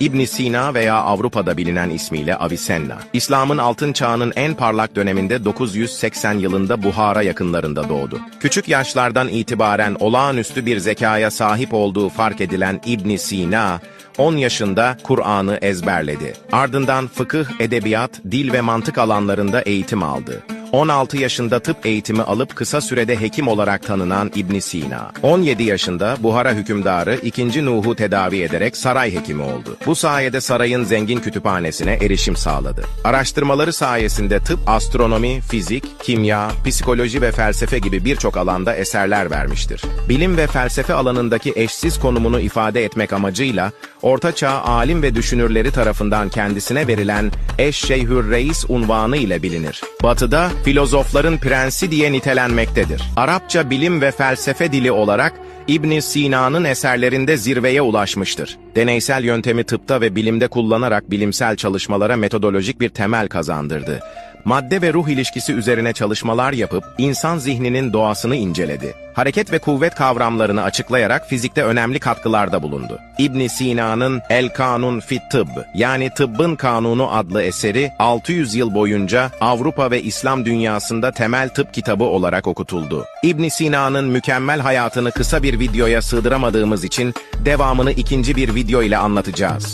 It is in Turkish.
İbn Sina veya Avrupa'da bilinen ismiyle Avicenna. İslam'ın altın çağının en parlak döneminde 980 yılında Buhara yakınlarında doğdu. Küçük yaşlardan itibaren olağanüstü bir zekaya sahip olduğu fark edilen İbn Sina, 10 yaşında Kur'an'ı ezberledi. Ardından fıkıh, edebiyat, dil ve mantık alanlarında eğitim aldı. 16 yaşında tıp eğitimi alıp kısa sürede hekim olarak tanınan İbn Sina. 17 yaşında Buhara hükümdarı 2. Nuh'u tedavi ederek saray hekimi oldu. Bu sayede sarayın zengin kütüphanesine erişim sağladı. Araştırmaları sayesinde tıp, astronomi, fizik, kimya, psikoloji ve felsefe gibi birçok alanda eserler vermiştir. Bilim ve felsefe alanındaki eşsiz konumunu ifade etmek amacıyla Ortaçağ alim ve düşünürleri tarafından kendisine verilen Eşşeyhür Reis unvanı ile bilinir. Batı'da filozofların prensi diye nitelenmektedir. Arapça bilim ve felsefe dili olarak İbn Sina'nın eserlerinde zirveye ulaşmıştır. Deneysel yöntemi tıpta ve bilimde kullanarak bilimsel çalışmalara metodolojik bir temel kazandırdı. Madde ve ruh ilişkisi üzerine çalışmalar yapıp insan zihninin doğasını inceledi. Hareket ve kuvvet kavramlarını açıklayarak fizikte önemli katkılarda bulundu. İbn Sina'nın El Kanun fit Tıbb yani Tıbbın Kanunu adlı eseri 600 yıl boyunca Avrupa ve İslam dünyasında temel tıp kitabı olarak okutuldu. İbn Sina'nın mükemmel hayatını kısa bir videoya sığdıramadığımız için devamını ikinci bir video ile anlatacağız.